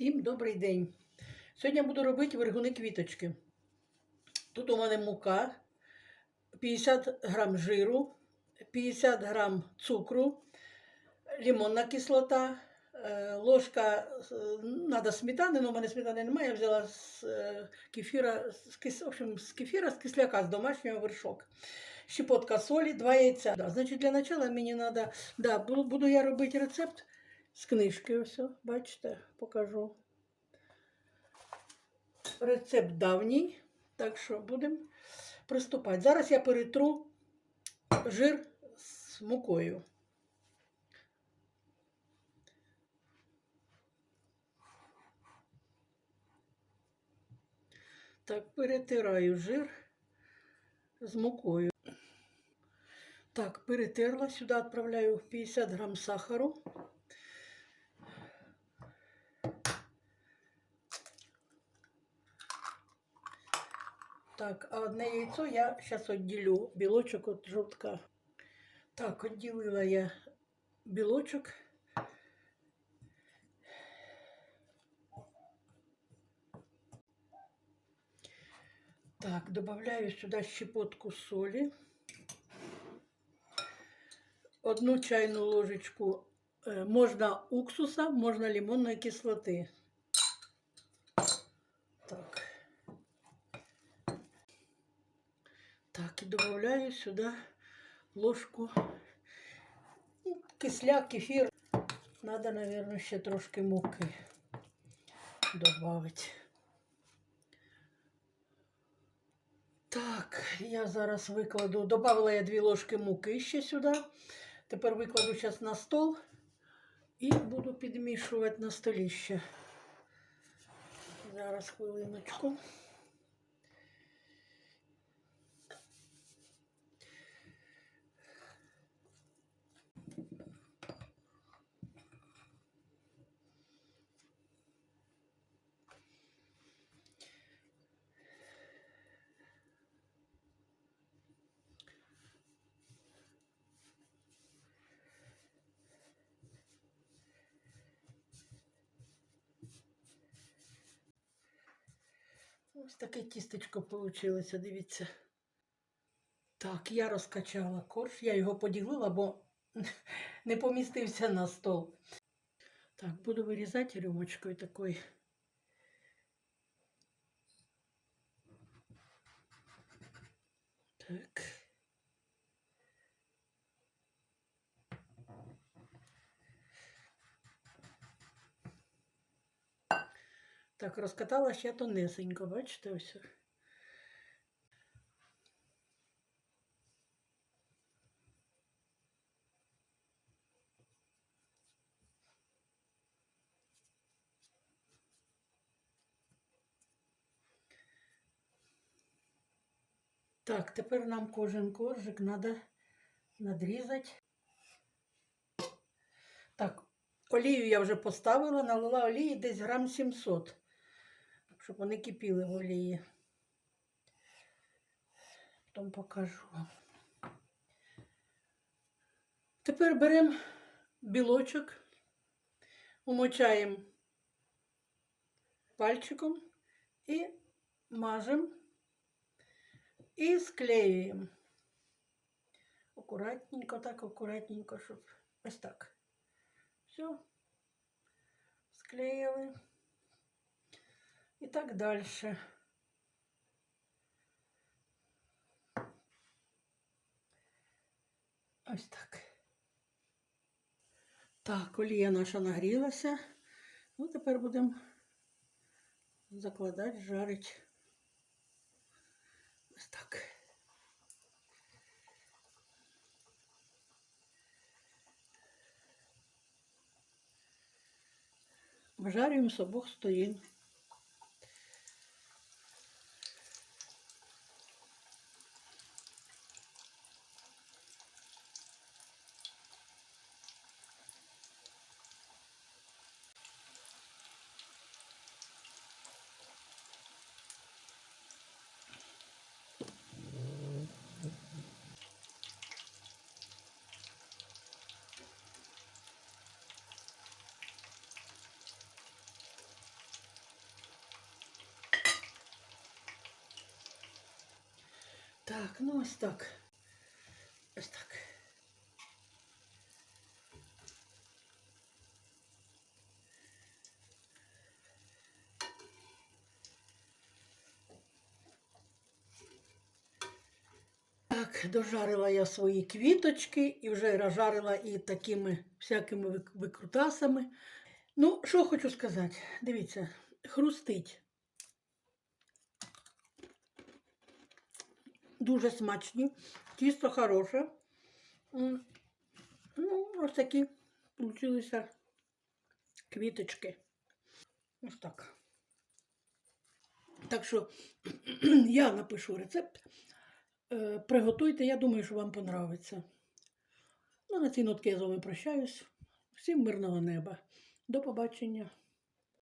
Всім добрий день. Сьогодні я буду робити вергуни квіточки. Тут у мене мука, 50 грам жиру, 50 грам цукру, лимонна кислота, е, ложка, треба сметани, але у мене сметани немає, я взяла з е, кефіра, з, в общем, з кефіра, з кисляка, з домашнього вершок. Щепотка солі, два яйця. Да, значить, для начала мені треба, да, буду я робити рецепт з книжки, ось, бачите, покажу. Рецепт давній, так що будемо приступати. Зараз я перетру жир з мукою. Так, перетираю жир з мукою. Так, перетерла. Сюди відправляю 50 грам сахару. Так, а одне яйцо я зараз відділю білочок від жовтка. Так, відділила я білочок. Так, добавляю сюди щепотку солі. Одну чайну ложечку е, можна уксуса, можна лимонної кислоти. Так. Так, і додаю сюди ложку ну, кисляк, кефір. Надо, мабуть, ще трошки муки додати. Так, я зараз викладу, додала я дві ложки муки ще сюди. Тепер викладу зараз на стол і буду підмішувати на столі ще. Зараз хвилиночку. Ось таке тістечко вийшло, дивіться. Так, я розкачала корж, я його поділила, бо не помістився на стол. Так, буду вирізати рюмочкою такою. Так. Так, розкатала ще тонесенько, бачите ось. Так, тепер нам кожен коржик треба надрізати. Так, олію я вже поставила, налила олії десь грам 700, щоб вони кипіли в олії. Потім покажу. Тепер беремо білочок, умочаємо пальчиком і мажемо і склеюємо. Акуратненько, так, акуратненько, щоб ось так. Все. Склеїли. І так далі. Ось так. Так, олія наша нагрілася. Ну, тепер будемо закладати, жарити. Ось так. Вжарюємо з обох сторін. Так, ну ось так. Ось так. Так, дожарила я свої квіточки і вже розжарила і такими всякими викрутасами. Ну, що хочу сказати, дивіться, хрустить. Дуже смачні, тісто хороше. Ну, ось такі получилися квіточки. Ось так. Так що я напишу рецепт. Е, Приготуйте, я думаю, що вам понравиться. Ну, на цій нотки я з вами прощаюсь. Всім мирного неба. До побачення.